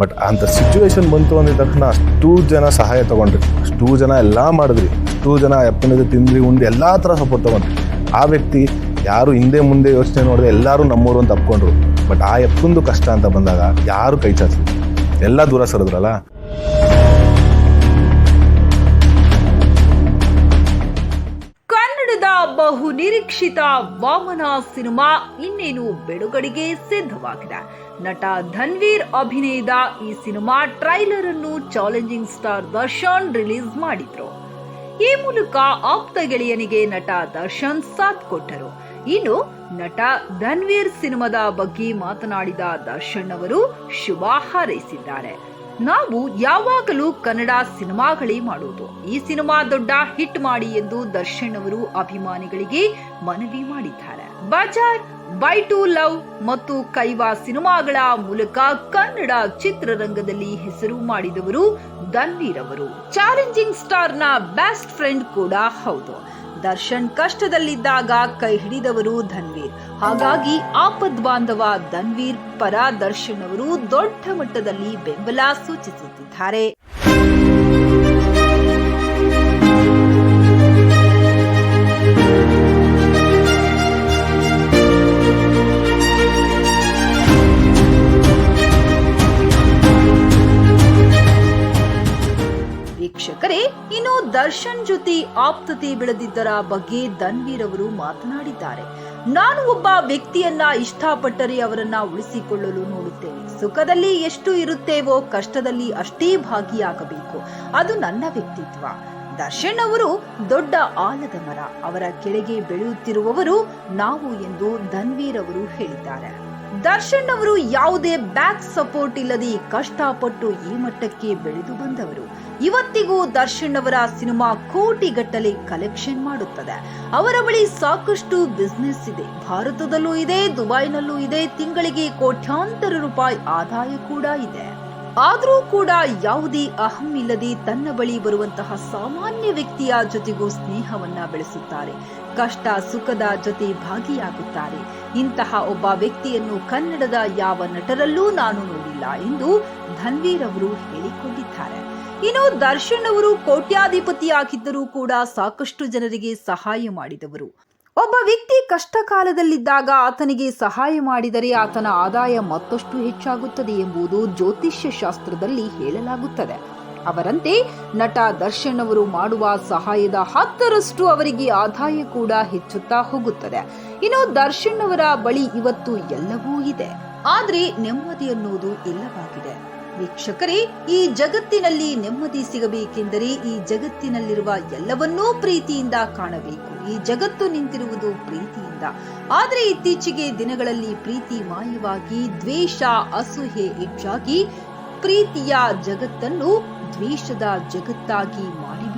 But ಅಂಥ situation ಬಂತು ಅಂದಿದ ತಕ್ಷಣ ಅಷ್ಟು ಜನ ಸಹಾಯ ತಗೊಂಡ್ರಿ. ಅಷ್ಟು ಜನ ಎಲ್ಲ ಮಾಡಿದ್ರಿ. ಅಷ್ಟು ಜನ ಅಪ್ಪನಿಗೆ ತಿಂದ್ರಿ, ಉಂಡಿ ಎಲ್ಲ ಥರ ಸಪೋರ್ಟ್ ತಗೊಂಡ್ರಿ. ಆ ವ್ಯಕ್ತಿ ಯಾರು ಹಿಂದೆ ಮುಂದೆ ಯೋಚನೆ ನೋಡಿದ್ರೆ ಎಲ್ಲರೂ ನಮ್ಮೂರು ಅಂತ ಅಪ್ಕೊಂಡ್ರು. ಬಟ್ ಆ ಎಪ್ಪಂದು ಕಷ್ಟ ಅಂತ ಬಂದಾಗ ಯಾರು ಕೈ ಚಾಚಲಿ ಎಲ್ಲ ದೂರ ಸರಿದ್ರಲ್ಲ? ಕನ್ನಡದ ಬಹು ನಿರೀಕ್ಷಿತ ವಾಮನ ಸಿನಿಮಾ ಇನ್ನೇನು ಬಿಡುಗಡೆಗೆ ಸಿದ್ಧವಾಗಿದೆ? ನಟ ಧನ್ವೀರ್ ಅಭಿನಯದ ಈ ಸಿನಿಮಾ ಟ್ರೈಲರ್ ಅನ್ನು ಚಾಲೆಂಜಿಂಗ್ ಸ್ಟಾರ್ ದರ್ಶನ್ ರಿಲೀಸ್ ಮಾಡಿದ್ರು. ಈ ಮೂಲಕ ಆಪ್ತ ಗೆಳೆಯನಿಗೆ ನಟ ದರ್ಶನ್ ಸಾಥ್ ಕೊಟ್ಟರು. ಇನ್ನು ನಟ ಧನ್ವೀರ್ ಸಿನಿಮಾದ ಬಗ್ಗೆ ಮಾತನಾಡಿದ ದರ್ಶನ್ ಅವರು ಶುಭ ಹಾರೈಸಿದ್ದಾರೆ. ನಾವು ಯಾವಾಗಲೂ ಕನ್ನಡ ಸಿನಿಮಾಗಳೇ ಮಾಡುವುದು ಈ ಸಿನಿಮಾ ದೊಡ್ಡ ಹಿಟ್ ಮಾಡಿ ಎಂದು ದರ್ಶನ್ ಅವರು ಅಭಿಮಾನಿಗಳಿಗೆ ಮನವಿ ಮಾಡಿದ್ದಾರೆ. ಬಜಾರ್, ಬೈ ಟು ಲವ್ ಮತ್ತು ಕೈವಾ ಸಿನಿಮಾಗಳ ಮೂಲಕ ಕನ್ನಡ ಚಿತ್ರರಂಗದಲ್ಲಿ ಹೆಸರು ಮಾಡಿದವರು ದನ್ವೀರ್ ಅವರು. ಚಾಲೆಂಜಿಂಗ್ ಸ್ಟಾರ್ನ ಬೆಸ್ಟ್ ಫ್ರೆಂಡ್ ಕೂಡ ಹೌದು. ದರ್ಶನ್ ಕಷ್ಟದಲ್ಲಿದ್ದಾಗ ಕೈ ಹಿಡಿದವರು ಧನ್ವೀರ್. ಹಾಗಾಗಿ ಆಪದ್ ಬಾಂಧವ ಧನ್ವೀರ್ ಪರ ದರ್ಶನ್ ಅವರು ದೊಡ್ಡ ಮಟ್ಟದಲ್ಲಿ ಬೆಂಬಲ ಸೂಚಿಸುತ್ತಿದ್ದಾರೆ. ಇನ್ನು ದರ್ಶನ್ ಜೊತೆ ಆಪ್ತತೆ ಬೆಳೆದಿದ್ದರ ಬಗ್ಗೆ ಧನ್ವೀರ್ ಅವರು ಮಾತನಾಡಿದ್ದಾರೆ. ನಾನು ಒಬ್ಬ ವ್ಯಕ್ತಿಯನ್ನ ಇಷ್ಟಪಟ್ಟರೆ ಅವರನ್ನ ಉಳಿಸಿಕೊಳ್ಳಲು ನೋಡುತ್ತೇನೆ. ಸುಖದಲ್ಲಿ ಎಷ್ಟು ಇರುತ್ತೇವೋ ಕಷ್ಟದಲ್ಲಿ ಅಷ್ಟೇ ಭಾಗಿಯಾಗಬೇಕು. ಅದು ನನ್ನ ವ್ಯಕ್ತಿತ್ವ. ದರ್ಶನ್ ಅವರು ದೊಡ್ಡ ಆಲದ ಮರ. ಅವರ ಕೆಳಗೆ ಬೆಳೆಯುತ್ತಿರುವವರು ನಾವು ಎಂದು ಧನ್ವೀರ್ ಅವರು ಹೇಳಿದ್ದಾರೆ. ದರ್ಶನ್ ಅವರು ಯಾವುದೇ ಬ್ಯಾಕ್ ಸಪೋರ್ಟ್ ಇಲ್ಲದೆ ಕಷ್ಟಪಟ್ಟು ಈ ಮಟ್ಟಕ್ಕೆ ಬೆಳೆದು ಬಂದವರು. ಇವತ್ತಿಗೂ ದರ್ಶನ್ ಅವರ ಸಿನಿಮಾ ಕೋಟಿಗಟ್ಟಲೆ ಕಲೆಕ್ಷನ್ ಮಾಡುತ್ತದೆ. ಅವರ ಬಳಿ ಸಾಕಷ್ಟು ಬಿಸ್ನೆಸ್ ಇದೆ. ಭಾರತದಲ್ಲೂ ಇದೆ, ದುಬೈನಲ್ಲೂ ಇದೆ, ತಿಂಗಳಿಗೆ ಕೋಟ್ಯಾಂತರ ರೂಪಾಯಿ ಆದಾಯ ಕೂಡ ಇದೆ. ಆದರೂ ಕೂಡ ಯಾವುದೇ ಅಹಂ ಇಲ್ಲದೆ ತನ್ನ ಬಳಿ ಬರುವಂತಹ ಸಾಮಾನ್ಯ ವ್ಯಕ್ತಿಯ ಜೊತೆಗೂ ಸ್ನೇಹವನ್ನ ಬೆಳೆಸುತ್ತಾರೆ. ಕಷ್ಟ, ಸುಖದ ಜೊತೆ ಭಾಗಿಯಾಗುತ್ತಾರೆ. ಇಂತಹ ಒಬ್ಬ ವ್ಯಕ್ತಿಯನ್ನು ಕನ್ನಡದ ಯಾವ ನಟರಲ್ಲೂ ನಾನು ನೋಡಿಲ್ಲ ಎಂದು ಧನ್ವೀರ್ ಅವರು ಹೇಳಿಕೊಂಡಿದ್ದಾರೆ. ಇನ್ನು ದರ್ಶನ್ ಅವರು ಕೋಟ್ಯಾಧಿಪತಿಯಾಗಿದ್ದರೂ ಕೂಡ ಸಾಕಷ್ಟು ಜನರಿಗೆ ಸಹಾಯ ಮಾಡಿದವರು. ಒಬ್ಬ ವ್ಯಕ್ತಿ ಕಷ್ಟ ಕಾಲದಲ್ಲಿದ್ದಾಗ ಆತನಿಗೆ ಸಹಾಯ ಮಾಡಿದರೆ ಆತನ ಆದಾಯ ಮತ್ತಷ್ಟು ಹೆಚ್ಚಾಗುತ್ತದೆ ಎಂಬುದು ಜ್ಯೋತಿಷ್ಯ ಶಾಸ್ತ್ರದಲ್ಲಿ ಹೇಳಲಾಗುತ್ತದೆ. ಅವರಂತೆ ನಟ ದರ್ಶನ್ ಅವರು ಮಾಡುವ ಸಹಾಯದ ಹತ್ತರಷ್ಟು ಅವರಿಗೆ ಆದಾಯ ಕೂಡ ಹೆಚ್ಚುತ್ತಾ ಹೋಗುತ್ತದೆ. ಇನ್ನು ದರ್ಶನ್ ಅವರ ಬಳಿ ಇವತ್ತು ಎಲ್ಲವೂ ಇದೆ. ಆದ್ರೆ ನೆಮ್ಮದಿ ಅನ್ನೋದು ಇಲ್ಲವಾಗಿದೆ. ವೀಕ್ಷಕರೇ, ಈ ಜಗತ್ತಿನಲ್ಲಿ ನೆಮ್ಮದಿ ಸಿಗಬೇಕೆಂದರೆ ಈ ಜಗತ್ತಿನಲ್ಲಿರುವ ಎಲ್ಲವನ್ನೂ ಪ್ರೀತಿಯಿಂದ ಕಾಣಬೇಕು. ಈ ಜಗತ್ತು ನಿಂತಿರುವುದು ಪ್ರೀತಿಯಿಂದ. ಆದರೆ ಇತ್ತೀಚೆಗೆ ದಿನಗಳಲ್ಲಿ ಪ್ರೀತಿ ಮಾಯವಾಗಿ, ದ್ವೇಷ ಅಸೂಹೆ ಹೆಚ್ಚಾಗಿ ಪ್ರೀತಿಯ ಜಗತ್ತನ್ನು ದ್ವೇಷದ ಜಗತ್ತಾಗಿ ಮಾಡಿ